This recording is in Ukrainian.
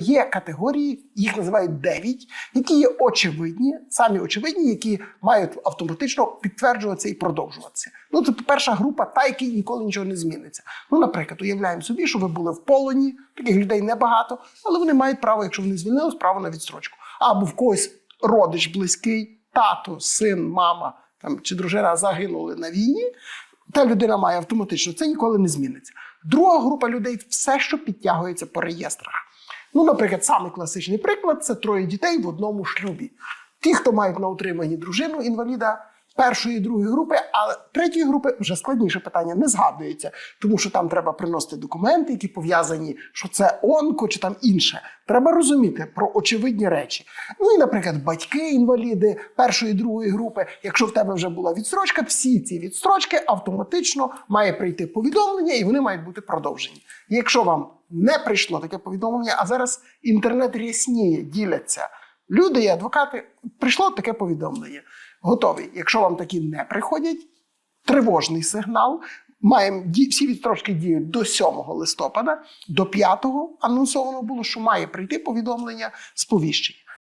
Є категорії, їх називають 9, які є очевидні, самі очевидні, які мають автоматично підтверджуватися і продовжуватися. Ну, це перша група, та якій ніколи нічого не зміниться. Ну, наприклад, уявляємо собі, що ви були в полоні, таких людей небагато, але вони мають право, якщо вони звільнились, право на відстрочку. Або в когось родич близький, тато, син, мама там, чи дружина загинули на війні. Та людина має автоматично, це ніколи не зміниться. Друга група людей все, що підтягується по реєстрах. Ну, наприклад, самий класичний приклад це троє дітей в одному шлюбі. Ті, хто мають на утриманні дружину інваліда першої і другої групи, а третьої групи вже складніше питання не згадується, тому що там треба приносити документи, які пов'язані, що це онко чи там інше. Треба розуміти про очевидні речі. Ну і, наприклад, батьки інваліди першої і другої групи. Якщо в тебе вже була відстрочка, всі ці відстрочки автоматично має прийти повідомлення, і вони мають бути продовжені. Якщо вам не прийшло таке повідомлення, а зараз інтернет рясніє, діляться. Люди і адвокати, прийшло таке повідомлення. Готові. Якщо вам такі не приходять, тривожний сигнал. Маємо всі відстрочки діють до 7 листопада, до 5 анонсовано було, що має прийти повідомлення сповіщення.